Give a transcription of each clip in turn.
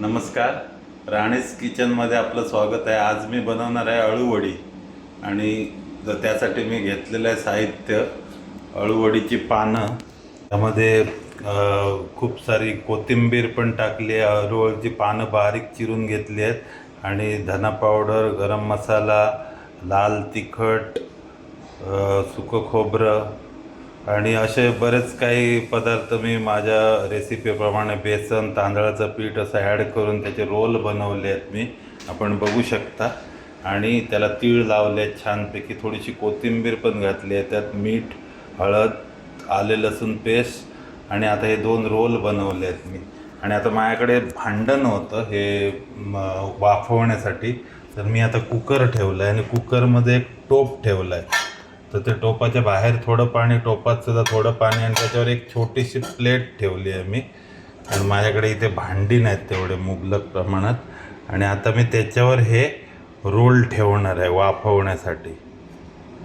नमस्कार. राणीस किचनमध्ये आपलं स्वागत आहे. आज मी बनवणार आहे अळूवडी. आणि त्यासाठी मी घेतलेलं आहे साहित्य. अळूवडीची पानं. त्यामध्ये खूप सारी कोथिंबीर पण टाकली आहे. अळूवडीची पानं बारीक चिरून घेतली आहेत. आणि धना पावडर गरम मसाला लाल तिखट सुकं खोबरं आणि असे बरेच काही पदार्थ मी माझ्या रेसिपीप्रमाणे बेसन तांदळाचं पीठ असं ॲड करून त्याचे रोल बनवले आहेत मी. आपण बघू शकता. आणि त्याला तीळ लावले आहेत छानपैकी. थोडीशी कोथिंबीर पण घातली आहे. त्यात मीठ हळद आले लसूण पेस्ट आणि आता हे दोन रोल बनवले आहेत मी. आणि आता माझ्याकडे भांडण होतं हे वाफवण्यासाठी. तर मी आता कुकर ठेवलं आहे आणि कुकरमध्ये एक टोप ठेवलं आहे तर ते टोपाच्या बाहेर थोडं पाणी टोपात सुद्धा थोडं पाणी आणि त्याच्यावर एक छोटीशी प्लेट ठेवली आहे मी. आणि माझ्याकडे इथे भांडी नाहीत तेवढे मुबलक प्रमाणात. आणि आता मी त्याच्यावर हे रोल ठेवणार आहे वाफवण्यासाठी.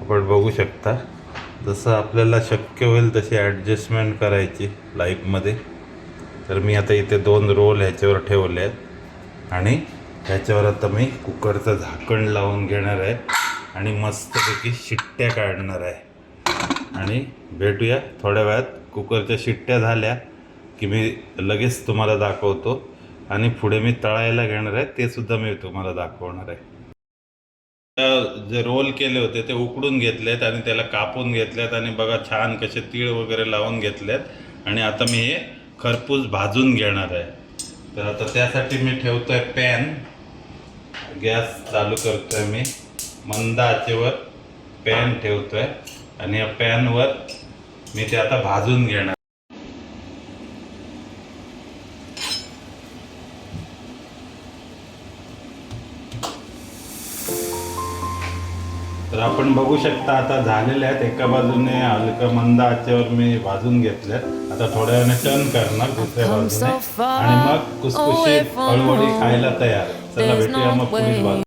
आपण बघू शकता. जसं आपल्याला शक्य होईल तशी ॲडजस्टमेंट करायची लाईफमध्ये तर मी आता इथे दोन रोल ह्याच्यावर ठेवले आहेत. आणि ह्याच्यावर आता मी कुकरचं झाकण लावून घेणार आहे. आणि मस्तपैकी शिट्ट्या काढणार आहे. आणि भेटूया थोड्या वेळात. कुकरच्या शिट्ट्या झाल्या की मी लगेच तुम्हाला दाखवतो. आणि पुढे मी तळायला घेणार आहे ते सुद्धा मी तुम्हाला दाखवणार आहे. जे रोल केले होते ते उकडून घेतलेत आणि त्याला कापून घेतलेत. आणि बघा छान कसे तीळ वगैरे लावून घेतलेत. आणि आता मी हे खरपूस भाजून घेणार आहे. तर आता त्यासाठी मी ठेवतो आहे पॅन. गॅस चालू करतो आहे मी. मंद आचेवर पॅन ठेवतोय आणि या पॅनवर मी ते आता भाजून घेणार. तर आपण बघू शकता आता झालेले आहेत. एका बाजूने हलका मंद आचेवर मी भाजून घेतल्यात आता थोड्या वेळाने टर्न करणार दुसऱ्या बाजूने. आणि मग कुसकुशीत हळूहळू खायला तयार. चला भेटूया मग पुढील भाग